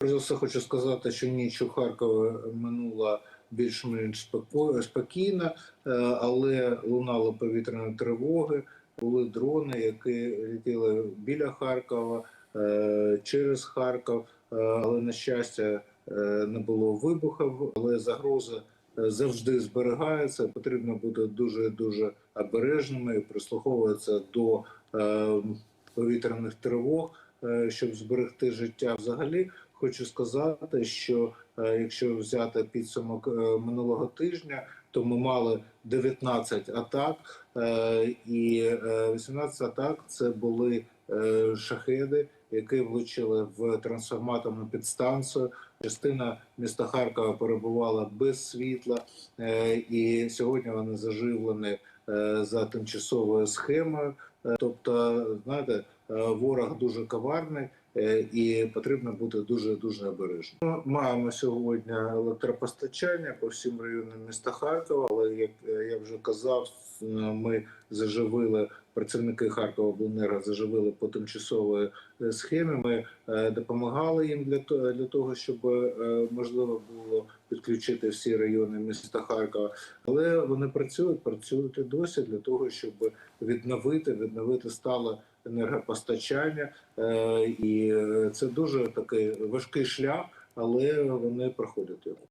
Перш за все хочу сказати, що ніч у Харкові минула більш-менш спокійно, е, але лунали повітряні тривоги, були дрони, які летіли біля Харкова, е, через Харків, е, але на щастя не було вибухів, але загроза завжди зберігається. Потрібно бути дуже дуже обережними і прислуховуватися до повітряних тривог, щоб зберегти життя. Взагалі хочу сказати, що е, якщо взяти підсумок е, минулого тижня, то ми мали 19 атак, е, і е, 18 атак це були е, шахеди, які влучили в трансформаторну підстанцію. Частина міста Харкова перебувала без світла, е, і сьогодні вони заживлені е, за тимчасовою схемою. Е, Тобто, знаєте, е, ворог дуже коварний. е, І потрібно бути дуже дуже обережним. Маємо сьогодні електропостачання по всім районам міста Харкова. Але як е, я вже казав, е, ми заживили працівники Харкова обленерго заживили по тимчасовій е, схемі. Ми е, допомагали їм для того, для того, щоб е, можливо було підключити всі райони міста Харкова. Але вони працюють, працюють і досі для того, щоб відновити, відновити стале енергопостачання. Е, І е, це дуже такий важкий шлях, але вони проходять його.